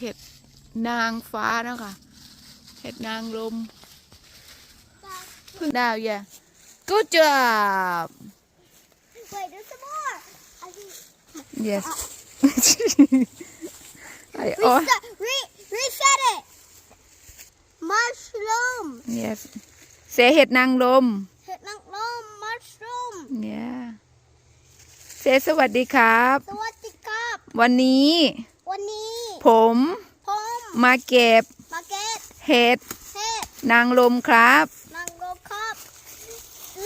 เห็ดนางฟ้าเนาะคะเห็ดนางลมพึ่งดาวอย่า good job Wait, there's some more. I think yes I oh reset, re, reset it. Mushroom. yes เสเห็ดนางลม Hit nang long mushroom. yeah เสสวัสดีครับ สวัสดีครับ วันนี้วันนี้ ผมผมมาเก็บมาเก็ตเห็ดเฮ็ดนางลมครับ นางรมครับ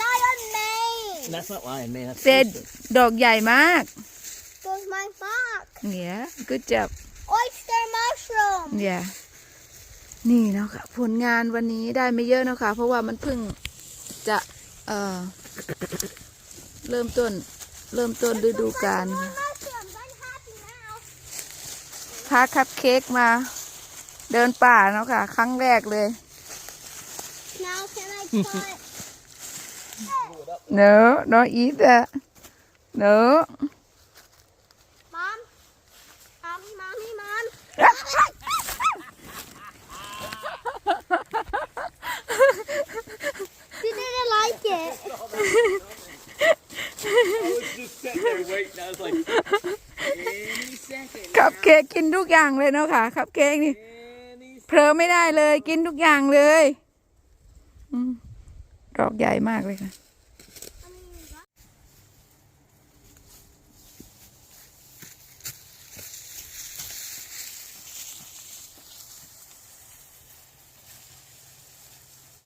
Lion Mane That's not lion man. That's เศษดอกใหญ่มาก was my mark เนี่ย good job Oyster mushroom เนี่ย นี่เนาะค่ะ ผลงานวันนี้ได้ไม่เยอะเนาะค่ะ เพราะว่ามันเพิ่งจะ เอ่อ เริ่มต้น เริ่มต้นฤดูกาลค่ะ พาคัพเค้กมาเดินป่าเนาะค่ะ ครั้งแรกเลย Now can I put no no eat that no Mom Mom Mommy Mom คัพเค้กกินทุกอย่างเลยเนาะค่ะคัพเค้กนี่เพลอไม่ได้เลย กินทุกอย่างเลยอืมดอกใหญ่มากเลยค่ะ